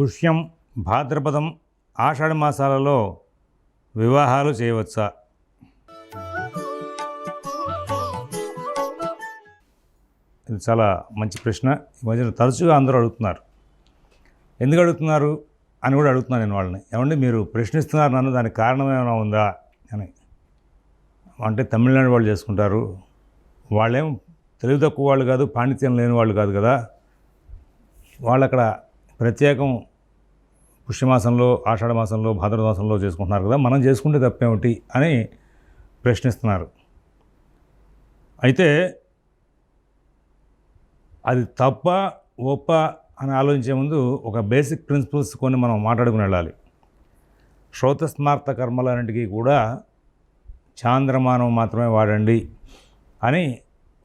పుష్యం భాద్రపదం ఆషాఢ మాసాలలో వివాహాలు చేయవచ్చా? ఇది చాలా మంచి ప్రశ్న. ఈ మధ్యన తరచుగా అందరూ అడుగుతున్నారు. ఎందుకు అడుగుతున్నారు అని కూడా అడుగుతున్నాను నేను వాళ్ళని. ఏమండి మీరు ప్రశ్నిస్తున్నారు నన్ను దానికి కారణం ఏమైనా ఉందా అని. అంటే తమిళనాడు వాళ్ళు చేసుకుంటారు. వాళ్ళేం తెలివి తక్కువ వాళ్ళు కాదు పాండిత్యం లేని వాళ్ళు కాదు కదా. వాళ్ళు అక్కడ ప్రత్యేకం పుష్యమాసంలో ఆషాఢమాసంలో మాసంలో మాసంలో చేసుకుంటున్నారు కదా మనం చేసుకుంటే తప్పేమిటి అని ప్రశ్నిస్తున్నారు. అయితే అది తప్ప ఒప్ప అని ఆలోచించే ముందు ఒక బేసిక్ ప్రిన్సిపల్స్ కొన్ని మనం మాట్లాడుకుని వెళ్ళాలి. శ్రోతస్మార్త కర్మలన్నింటికీ కూడా చాంద్రమానం మాత్రమే వాడండి అని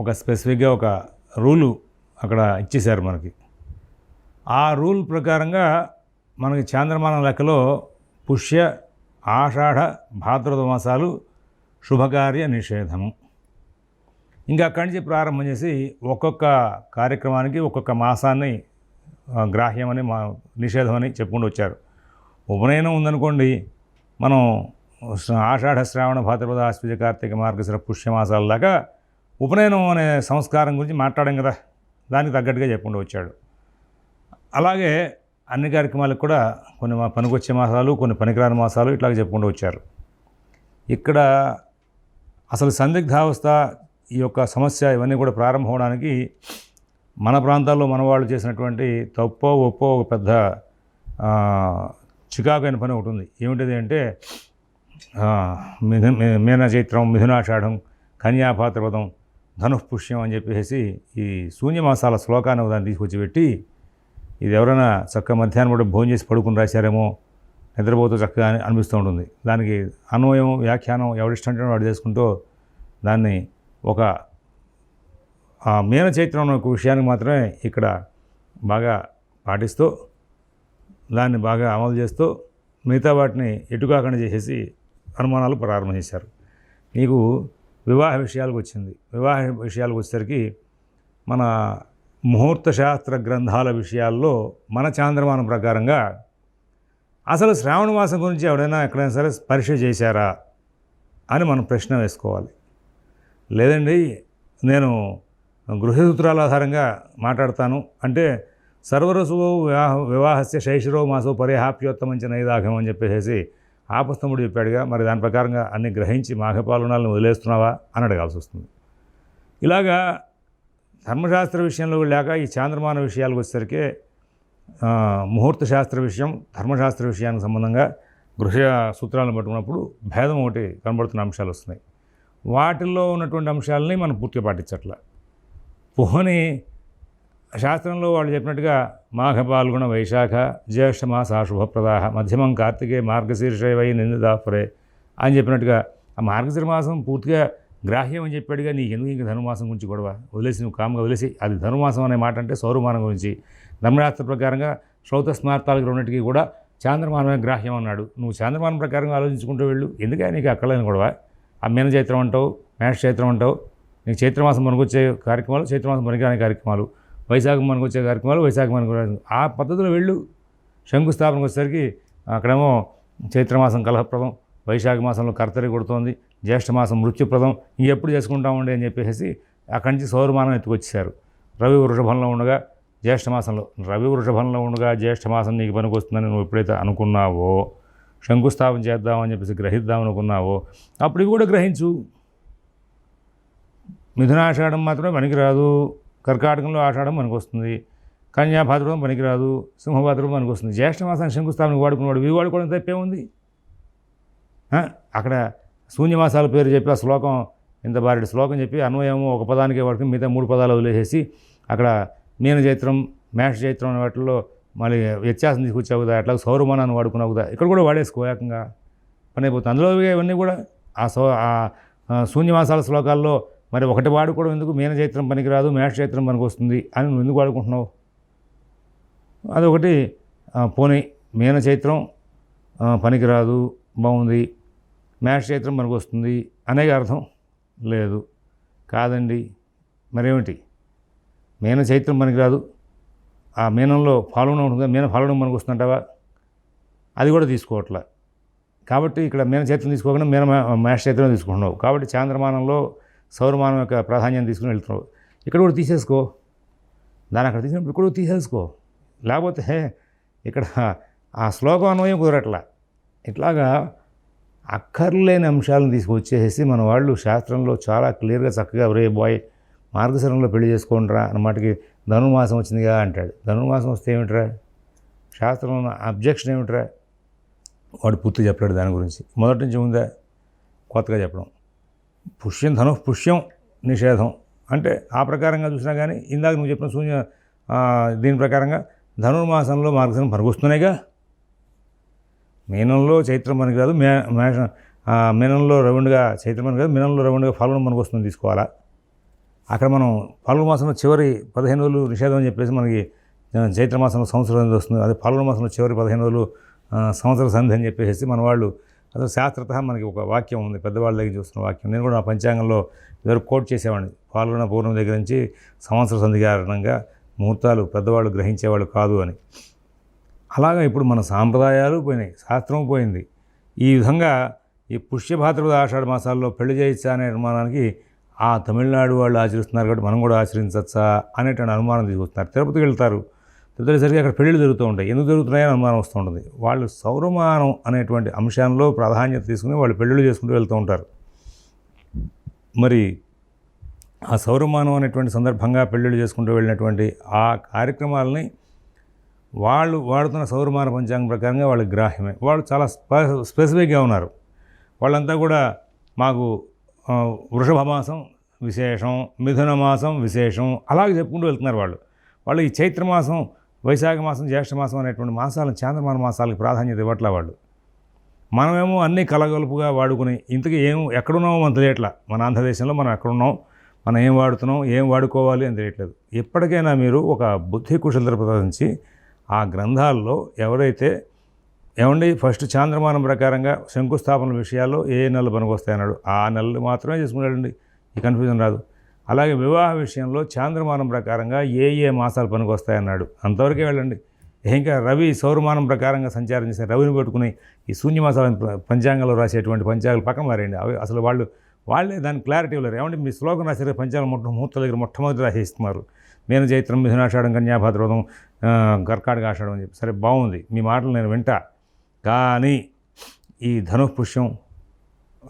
ఒక స్పెసిఫిక్గా ఒక రూలు అక్కడ ఇచ్చేశారు మనకి. ఆ రూల్ ప్రకారంగా మనకి చాంద్రమానం లెక్కలో పుష్య ఆషాఢ భాద్రద మాసాలు శుభకార్య నిషేధము. ఇంకా అక్కడి నుంచి ప్రారంభం చేసి ఒక్కొక్క కార్యక్రమానికి ఒక్కొక్క మాసాన్ని గ్రాహ్యమని మా నిషేధమని చెప్పుకుంటూ వచ్చారు. ఉపనయనం ఉందనుకోండి మనం ఆషాఢ శ్రావణ భాద్రపద ఆశ్వజ కార్తీక మార్గశిర పుష్యమాసాల దాకా ఉపనయనం అనే సంస్కారం గురించి మాట్లాడాం కదా దానికి తగ్గట్టుగా చెప్పుకుంటూ వచ్చాడు. అలాగే అన్ని కార్యక్రమాలకు కూడా కొన్ని మా పనికొచ్చే మాసాలు కొన్ని పనికిరాని మాసాలు ఇట్లాగ చెప్పుకుంటూ వచ్చారు. ఇక్కడ అసలు సందిగ్ధావస్థ ఈ యొక్క సమస్య ఇవన్నీ కూడా ప్రారంభం అవడానికి మన ప్రాంతాల్లో మన వాళ్ళు చేసినటువంటి తప్పో ఒప్పో ఒక పెద్ద చికాకు అయిన పని ఒకటి ఉంది. ఏమిటిది అంటే ఆ, మీన చైత్రం మిథునాషాఢం కన్యాపాత్రపదం ధనుఃపుష్యం అని చెప్పేసి ఈ శూన్యమాసాల శ్లోకాన్ని దాన్ని తీసుకొచ్చి పెట్టి ఇది ఎవరైనా చక్కగా మధ్యాహ్నం కూడా భోజనం చేసి పడుకుని రాశారేమో నిద్రపోతూ చక్కగా అనిపిస్తూ ఉంటుంది. దానికి అన్వయం వ్యాఖ్యానం ఎవడిష్టంటే వాడు చేసుకుంటూ దాన్ని ఒక మీన చైత్రం ఒక విషయానికి మాత్రమే ఇక్కడ బాగా పాటిస్తూ దాన్ని బాగా అమలు చేస్తూ మిగతా వాటిని ఎటుకాకుండా చేసేసి అనుమానాలు ప్రారంభం చేశారు. నీకు వివాహ విషయాలకు వచ్చింది. వివాహ విషయాలకు వచ్చేసరికి మన ముహూర్త శాస్త్ర గ్రంథాల విషయాల్లో మన చాంద్రమానం ప్రకారంగా అసలు శ్రావణ మాసం గురించి ఎవడైనా ఎక్కడైనా సరే పరీక్ష చేశారా అని మనం ప్రశ్న వేసుకోవాలి. లేదండి నేను గృహసూత్రాల ఆధారంగా మాట్లాడతాను. అంటే సర్వరసువు వివాహ వివాహస్య శైశిరో మాసో పరిహాప్యోత్తమంచి నైదాఘం అని చెప్పేసి ఆపస్తముడు చెప్పాడుగా. మరి దాని ప్రకారంగా అన్ని గ్రహించి మాఘపాలనాలను వదిలేస్తున్నావా అని అడగాల్సి వస్తుంది. ఇలాగా ధర్మశాస్త్ర విషయంలో లేక ఈ చాంద్రమాన విషయాలకు వచ్చేసరికి ముహూర్త శాస్త్ర విషయం ధర్మశాస్త్ర విషయానికి సంబంధంగా గృహ సూత్రాలను పట్టుకున్నప్పుడు భేదం ఒకటి కనబడుతున్న అంశాలు వస్తున్నాయి. వాటిల్లో ఉన్నటువంటి అంశాలని మనం పూర్తిగా పాటించట్ల. పోని శాస్త్రంలో వాళ్ళు చెప్పినట్టుగా మాఘ పాల్గొన వైశాఖ జ్యేష్ఠ మాస శుభప్రదాహ మధ్యమం కార్తికే మార్గశీర్ష వై నిందిదాపురే అని చెప్పినట్టుగా ఆ మార్గశిర మాసం పూర్తిగా గ్రాహ్యం అని చెప్పాడుగా నీకు ఎందుకు ఇంక ధనుమాసం గురించి గొడవ? వదిలేసి నువ్వు కామ్గా వదిలేసి అది ధనుమాసం అనే మాట అంటే సౌరమానం గురించి. ధర్మశాస్త్ర ప్రకారంగా శ్రౌత స్మార్తాలకు రెండింటికి కూడా చాంద్రమానమే గ్రాహ్యం అన్నాడు. నువ్వు చాంద్రమానం ప్రకారంగా ఆలోచించుకుంటూ వెళ్ళు. ఎందుకే నీకు అక్కలేని గొడవ? ఆ మీన చైత్రం అంటావు మేష చైత్రం అంటావు. నీకు చైత్రమాసం మనకొచ్చే కార్యక్రమాలు చైత్రమాసం పనికిరాని కార్యక్రమాలు. వైశాఖం మనకొచ్చే కార్యక్రమాలు వైశాఖ మనకు ఆ పద్ధతిలో వెళ్ళు. శంకుస్థాపనకు వచ్చేసరికి అక్కడేమో చైత్రమాసం కలహప్రదం వైశాఖ మాసంలో కర్తరి కొడుతోంది. జ్యేష్ఠమాసం మృత్యుప్రదం ఇంకెప్పుడు చేసుకుంటామండి అని చెప్పేసి అక్కడి నుంచి సౌరమానం ఎత్తుకొచ్చేశారు. రవి వృషభంలో ఉండగా జ్యేష్ఠమాసంలో రవి వృషభంలో ఉండగా జ్యేష్ఠమాసం నీకు పనికి వస్తుందని నువ్వు ఎప్పుడైతే అనుకున్నావో శంకుస్థాపన చేద్దామని చెప్పేసి గ్రహిద్దాం అనుకున్నావో అప్పుడు కూడా గ్రహించు. మిథునాషాఢం మాత్రమే పనికిరాదు కర్కాటకంలో ఆషాఢం పనికొస్తుంది వస్తుంది కన్యా పనికిరాదు సింహభాద్రపదం పనికొస్తుంది. వస్తుంది జ్యేష్ఠ శంకుస్థాపనకు వాడుకున్నవాడు ఇవి వాడుకోవడం తప్పే ఉంది అక్కడ శూన్యమాసాల పేరు చెప్పి ఆ శ్లోకం ఇంత బారెడు శ్లోకం చెప్పి అన్వయము ఒక పదానికే వాడుకుని మిగతా మూడు పదాలు వదిలేసేసి అక్కడ మీన చైత్రం మేష చైత్రం అనే వాటిల్లో మళ్ళీ వ్యత్యాసం తీసుకొచ్చావు కదా అట్లా సౌరమానాన్ని వాడుకున్నావు కదా ఇక్కడ కూడా వాడేసుకో ఏకంగా. పని అయిపోతుంది. అందులో ఇవన్నీ కూడా ఆ సౌ ఆ శూన్యమాసాల శ్లోకాల్లో మరి ఒకటి వాడుకోవడం ఎందుకు? మీన చైత్రం పనికిరాదు మేష చైత్రం పనికి వస్తుంది అని నువ్వు ఎందుకు వాడుకుంటున్నావు? అదొకటి పోనీ మీన చైత్రం పనికిరాదు బాగుంది మేష చైత్రం మనకు వస్తుంది అనే అర్థం లేదు. కాదండి. మరేమిటి? మీన చైత్రం మనకి రాదు ఆ మీనంలో ఫాలోన ఉంటుందా? మీన ఫాలోన మనకు వస్తుంటావా అది కూడా తీసుకోవట్లే. కాబట్టి ఇక్కడ మీన చైత్రం తీసుకోకుండా మీన మేష చైత్రం తీసుకుంటున్నావు. కాబట్టి చాంద్రమానంలో సౌరమానం యొక్క ప్రాధాన్యం తీసుకుని వెళ్తున్నావు. ఇక్కడ కూడా తీసేసుకో. దాన్ని అక్కడ తీసినప్పుడు ఇక్కడ కూడా తీసేసుకో. లేకపోతే హే, ఇక్కడ ఆ శ్లోకం అన్వయం కుదరట్లా. ఇట్లాగా అక్కర్లేని అంశాలను తీసుకొచ్చేసి మన వాళ్ళు శాస్త్రంలో చాలా క్లియర్గా చక్కగా రే బాయ్ మార్గశరంలో పెళ్ళి చేసుకోండిరా అన్నమాటకి ధనుర్మాసం వచ్చిందిగా అంటాడు. ధనుర్మాసం వస్తే ఏమిట్రా? శాస్త్రంలో ఉన్న అబ్జెక్షన్ ఏమిట్రా? వాడు పూర్తి చెప్పలేడు దాని గురించి. మొదటి నుంచి ఉందా కొత్తగా చెప్పడం. పుష్యం ధను పుష్యం నిషేధం. అంటే ఆ ప్రకారంగా చూసినా కానీ ఇందాక నువ్వు చెప్పిన శూన్య దీని ప్రకారంగా ధనుర్మాసంలో మార్గశరం పరుగుస్తున్నాయిగా. మీనంలో చైత్రం మనకి కాదు మే మేష మీనంలో రౌండ్గా చైత్రం మనకి కాదు మీనంలో రౌండ్గా ఫాల్గుణ మనకు వస్తుంది తీసుకోవాలా? అక్కడ మనం ఫాల్గుణ మాసంలో చివరి పదిహేను రోజులు నిషేధం అని చెప్పేసి మనకి చైత్ర మాసంలో సంవత్సరం వస్తుంది. అదే ఫాల్గుణ మాసంలో చివరి పదిహేను రోజులు సంవత్సర సంధి అని చెప్పేసి మన వాళ్ళు అసలు శాస్త్రత మనకి ఒక వాక్యం ఉంది పెద్దవాళ్ళ దగ్గర చూస్తున్న వాక్యం. నేను కూడా నా పంచాంగంలో ఇదివరకు కోట్ చేసేవాడిని. పాల్గొన పూర్ణం దగ్గర నుంచి సంవత్సర సంధి కారణంగా ముహూర్తాలు పెద్దవాళ్ళు గ్రహించేవాళ్ళు కాదు అని. అలాగా ఇప్పుడు మన సాంప్రదాయాలు పోయినాయి శాస్త్రం పోయింది. ఈ విధంగా ఈ పుష్యభాద్రపద ఆషాఢ మాసాల్లో పెళ్ళి చేయొచ్చా అనే అనుమానానికి ఆ తమిళనాడు వాళ్ళు ఆచరిస్తున్నారు కాబట్టి మనం కూడా ఆచరించచ్చా అనేటువంటి అనుమానం తీసుకొస్తున్నారు. తిరుపతికి వెళ్తారు. తిరుపతి సరిగ్గా అక్కడ పెళ్ళిళ్ళు జరుగుతూ ఉంటాయి. ఎందుకు జరుగుతున్నాయని అనుమానం వస్తూ ఉంటుంది. వాళ్ళు సౌరమానం అనేటువంటి అంశాల్లో ప్రాధాన్యత తీసుకుని వాళ్ళు పెళ్ళిళ్ళు చేసుకుంటూ వెళ్తూ ఉంటారు. మరి ఆ సౌరమానం అనేటువంటి సందర్భంగా పెళ్ళిళ్ళు చేసుకుంటూ వెళ్ళినటువంటి ఆ కార్యక్రమాలని వాళ్ళు వాడుతున్న సౌరమాన పంచాంగం ప్రకారంగా వాళ్ళకి గ్రాహ్యమే. వాళ్ళు చాలా స్పెసిఫిక్గా ఉన్నారు. వాళ్ళంతా కూడా మాకు వృషభ మాసం విశేషం మిథున మాసం విశేషం అలాగే చెప్పుకుంటూ వెళ్తున్నారు వాళ్ళు. వాళ్ళు ఈ చైత్ర మాసం వైశాఖ మాసం జ్యేష్ఠ మాసం అనేటువంటి మాసాలను చాంద్రమాన మాసాలకు ప్రాధాన్యత ఇవ్వట్లా వాళ్ళు. మనమేమో అన్నీ కలగలుపుగా వాడుకుని ఇంతకీ ఏం ఎక్కడున్నామో మనం తెలియట్లా. మన ఆంధ్రదేశంలో మనం ఎక్కడున్నాం మనం ఏం వాడుతున్నాం ఏం వాడుకోవాలి అని తెలియట్లేదు. ఎప్పటికైనా మీరు ఒక బుద్ధి కుశలత ప్రదర్శించి ఆ గ్రంథాల్లో ఎవరైతే ఏమండి ఫస్ట్ చాంద్రమానం ప్రకారంగా శంకుస్థాపన విషయాల్లో ఏ నెలలు పనికొస్తాయన్నాడు ఆ నెలలు మాత్రమే చేసుకున్నాడండి. ఈ కన్ఫ్యూజన్ రాదు. అలాగే వివాహ విషయంలో చాంద్రమానం ప్రకారంగా ఏ ఏ మాసాలు పనికొస్తాయన్నాడు అంతవరకే వెళ్ళండి. ఇంకా రవి సౌరమానం ప్రకారంగా సంచారం చేసే రవిని పెట్టుకుని ఈ శూన్యమాసాల పంచాంగంలో రాసేటువంటి పంచాంగాలు పక్కన మారేయండి. అవి అసలు వాళ్ళు వాళ్ళే దాని క్లారిటీ ఇవ్వలేరు. ఏమంటే మీ శ్లోకం రాసే పంచాంగం మొట్ట ముహూర్త దగ్గర మొట్టమొదటి రాసేస్తున్నారు. నేను చైత్రం మిథునాషాఢం కన్యాభాద్రవదం కర్కాటక ఆషాఢం అని చెప్పి. సరే బాగుంది. మీ మాటలు నేను వింటా. కానీ ఈ ధను పుష్యం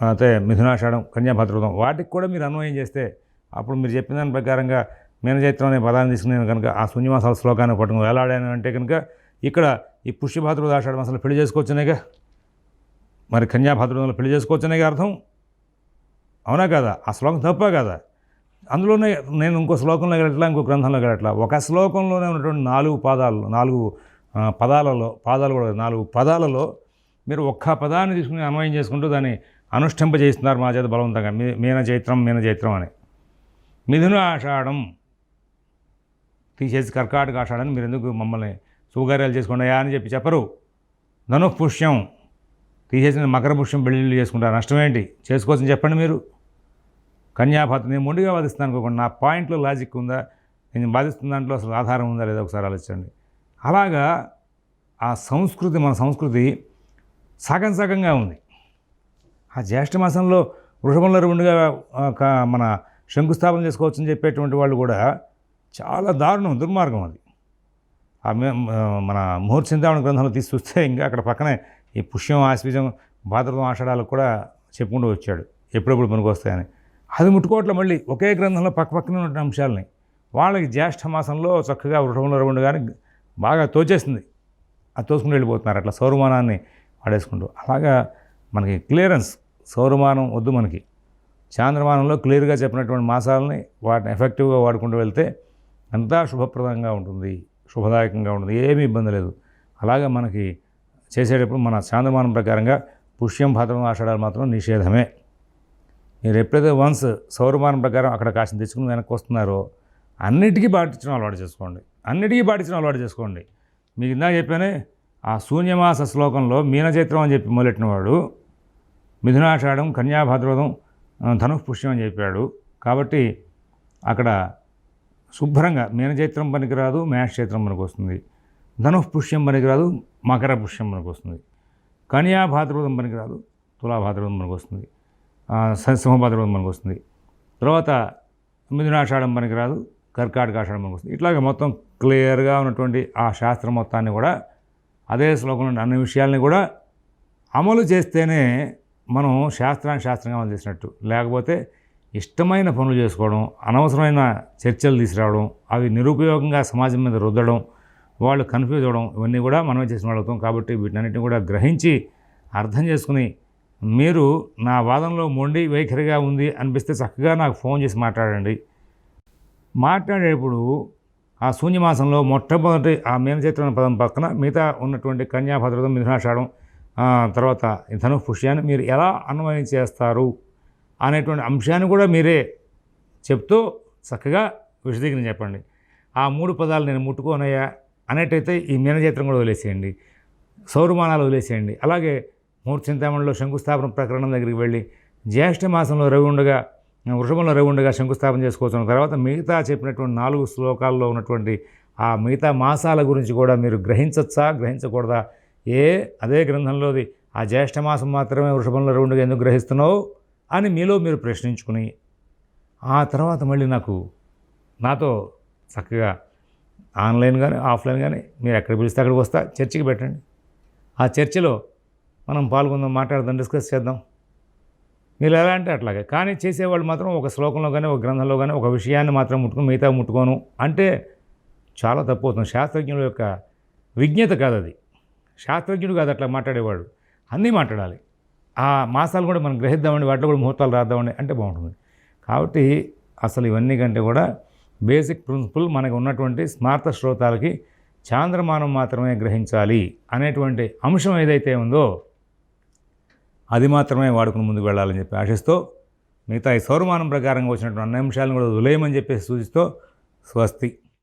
అయితే మిథునాషాఢం కన్యాభద్రతం వాటికి కూడా మీరు అన్వయం చేస్తే అప్పుడు మీరు చెప్పిన దాని ప్రకారంగా మీనచైత్రం అనే పదాన్ని తీసుకుని నేను కనుక ఆ శూన్యమాసాల శ్లోకాన్ని పట్టుకుని వేలాడాను అంటే కనుక ఇక్కడ ఈ పుష్యభాద్రపద ఆషాఢ మాసాలు పెళ్ళి చేసుకోవచ్చునేగా? మరి కన్యాభాద్రతంలో పెళ్ళి చేసుకోవచ్చునేగా అర్థం? అవునా కదా? ఆ శ్లోకం తప్ప కదా? అందులోనే నేను ఇంకో శ్లోకంలో గడట్లా ఇంకో గ్రంథంలో గడట్లా ఒక శ్లోకంలోనే ఉన్నటువంటి నాలుగు పాదాలు నాలుగు పదాలలో పాదాలు కూడా నాలుగు పదాలలో మీరు ఒక్క పదాన్ని తీసుకుని అన్వయం చేసుకుంటూ దాన్ని అనుష్ఠింపజేస్తున్నారు మా చేత బలవంతంగా. మీ మీన చైత్రం మీన చైత్రం అని. మిథున ఆషాఢం. తీసేసి కర్కాటక ఆషాఢం మీరు ఎందుకు మమ్మల్ని సుగార్యాలు చేసుకున్నాయా అని చెప్పి చెప్పరు. ధను పుష్యం తీసేసిన మకర పుష్యం పెళ్ళిళ్ళు చేసుకుంటారు. నష్టమేంటి చేసుకోవచ్చని చెప్పండి మీరు. కన్యాపాత నేను మొండిగా వాదిస్తాను అనుకోకుండా నా పాయింట్లో లాజిక్ ఉందా? నేను బాధిస్తున్న దాంట్లో అసలు ఆధారం ఉందా లేదా ఒకసారి ఆలోచించండి. అలాగా ఆ సంస్కృతి మన సంస్కృతి సగం సగంగా ఉంది. ఆ జ్యేష్ఠ మాసంలో వృషభంలో రెండుగా మన శంకుస్థాపన చేసుకోవచ్చని చెప్పేటువంటి వాళ్ళు కూడా చాలా దారుణం దుర్మార్గం అది. ఆ మన ముహూర్త చింతామణి గ్రంథంలో తీసి చూస్తే ఇంకా అక్కడ పక్కనే ఈ పుష్యం ఆశ్వీజం భాద్రతం ఆషాఢాలకు కూడా చెప్పుకుంటూ వచ్చాడు. ఎప్పుడెప్పుడు పనికి వస్తాయని. అది ముట్టుకోవట్లే మళ్ళీ. ఒకే గ్రంథంలో పక్క పక్కన ఉన్న అంశాలని. వాళ్ళకి జ్యేష్ఠ మాసంలో చక్కగా వృషభంలో రెండు కానీ బాగా తోచేస్తుంది అది తోసుకుని వెళ్ళిపోతున్నారు. అట్లా సౌరమానాన్ని వాడేసుకుంటూ. అలాగా మనకి క్లియరెన్స్ సౌరమానం వద్దు మనకి. చాంద్రమానంలో క్లియర్గా చెప్పినటువంటి మాసాలని వాటిని ఎఫెక్టివ్గా వాడుకుంటూ వెళ్తే అంతా శుభప్రదంగా ఉంటుంది శుభదాయకంగా ఉంటుంది ఏమీ ఇబ్బంది లేదు. అలాగే మనకి చేసేటప్పుడు మన చాంద్రమానం ప్రకారంగా పుష్యం భాద్రం ఆషాఢాలు మాత్రం నిషేధమే. మీరు ఎప్పుడైతే వన్స్ సౌరమానం ప్రకారం అక్కడ కాసిన తెచ్చుకుని వెనక్కి వస్తున్నారో అన్నిటికీ పాటించడం అలవాటు చేసుకోండి. అన్నిటికీ పాటించడం అలవాటు చేసుకోండి. మీకు ఇందాక చెప్పానే ఆ శూన్యమాస శ్లోకంలో మీనచైత్రం అని చెప్పి మొదలెట్టిన వాడు మిథునాషాఢం కన్యాభాద్రవదం ధనుః పుష్యం అని చెప్పాడు. కాబట్టి అక్కడ శుభ్రంగా మీనచైత్రం పనికిరాదు మేష చైత్రం మనకు వస్తుంది ధనుః పుష్యం పనికిరాదు మకర పుష్యం మనకు వస్తుంది కన్యాభాద్రవదం పనికిరాదు తులా పనికి మనకు వస్తుంది ఆ, మనకు వస్తుంది. తర్వాత మిథునాషాఢం పనికిరాదు కర్కాటకాషాఢం మనకు వస్తుంది. ఇట్లాగే మొత్తం క్లియర్గా ఉన్నటువంటి ఆ శాస్త్రం మొత్తాన్ని కూడా అదే శ్లోకంలో అన్ని విషయాల్ని కూడా అమలు చేస్తేనే మనం శాస్త్రాన్ని శాస్త్రంగా అమలు చేసినట్టు. లేకపోతే ఇష్టమైన పనులు చేసుకోవడం అనవసరమైన చర్చలు తీసుకురావడం అవి నిరుపయోగంగా సమాజం మీద రుద్దడం వాళ్ళు కన్ఫ్యూజ్ అవ్వడం ఇవన్నీ కూడా మనమే చేసిన వాళ్ళు కాబట్టి వీటన్నిటిని కూడా గ్రహించి అర్థం చేసుకుని మీరు నా వాదనలో మొండి వైఖరిగా ఉంది అనిపిస్తే చక్కగా నాకు ఫోన్ చేసి మాట్లాడండి. మాట్లాడేటప్పుడు ఆ శూన్యమాసంలో మొట్టమొదటి ఆ మీనచైత్ర పదం పక్కన మిగతా ఉన్నటువంటి కన్యాభద్రతం మిథునాషాఢం తర్వాత ధను పుష్యాన్ని మీరు ఎలా అన్వయం చేస్తారు అనేటువంటి అంశాన్ని కూడా మీరే చెప్తూ చక్కగా విశదీకరణ చెప్పండి. ఆ మూడు పదాలు నేను ముట్టుకోనయ్యా అనేటైతే ఈ మీనచైత్రం కూడా వదిలేసేయండి. సౌరమానాలు వదిలేసేయండి. అలాగే మూడు శంకుస్థాపన ప్రకరణం దగ్గరికి వెళ్ళి జ్యేష్ఠ మాసంలో రవి ఉండగా వృషభంలో రవి ఉండగా శంకుస్థాపన చేసుకోవచ్చు తర్వాత మిగతా చెప్పినటువంటి నాలుగు శ్లోకాల్లో ఉన్నటువంటి ఆ మిగతా మాసాల గురించి కూడా మీరు గ్రహించచ్చా గ్రహించకూడదా? ఏ అదే గ్రంథంలోది ఆ జ్యేష్ఠ మాసం మాత్రమే వృషభంలో రవి ఎందుకు గ్రహిస్తున్నావు అని మీలో మీరు ప్రశ్నించుకుని ఆ తర్వాత మళ్ళీ నాకు నాతో చక్కగా ఆన్లైన్ కానీ ఆఫ్లైన్ కానీ మీరు ఎక్కడ పిలిస్తే అక్కడికి వస్తా చర్చికి పెట్టండి. ఆ చర్చలో మనం పాల్గొందాం మాట్లాడదాం డిస్కస్ చేద్దాం. మీరు ఎలా అంటే అట్లాగే. కానీ చేసేవాళ్ళు మాత్రం ఒక శ్లోకంలో కానీ ఒక గ్రంథంలో కానీ ఒక విషయాన్ని మాత్రం ముట్టుకుని మిగతా ముట్టుకోను. అంటే చాలా తప్పు అవుతుంది. శాస్త్రజ్ఞుల యొక్క విజ్ఞత కాదు అది. శాస్త్రజ్ఞుడు కాదు అట్లా మాట్లాడేవాడు. అన్నీ మాట్లాడాలి. ఆ మాసాలు కూడా మనం గ్రహిద్దామండి వాటిలో కూడా ముహూర్తాలు రాద్దామండి అంటే బాగుంటుంది. కాబట్టి అసలు ఇవన్నీ కంటే కూడా బేసిక్ ప్రిన్సిపల్ మనకు ఉన్నటువంటి స్మార్త శ్రోతాలకి చాంద్రమానం మాత్రమే గ్రహించాలి అనేటువంటి అంశం ఏదైతే ఉందో అది మాత్రమే వాడుకుని ముందుకు వెళ్ళాలని చెప్పి ఆశిస్తూ మిగతా ఈ సౌరమానం ప్రకారంగా వచ్చినటువంటి అన్ని అంశాలను కూడా వదిలేయమని చెప్పేసి సూచిస్తూ స్వస్తి.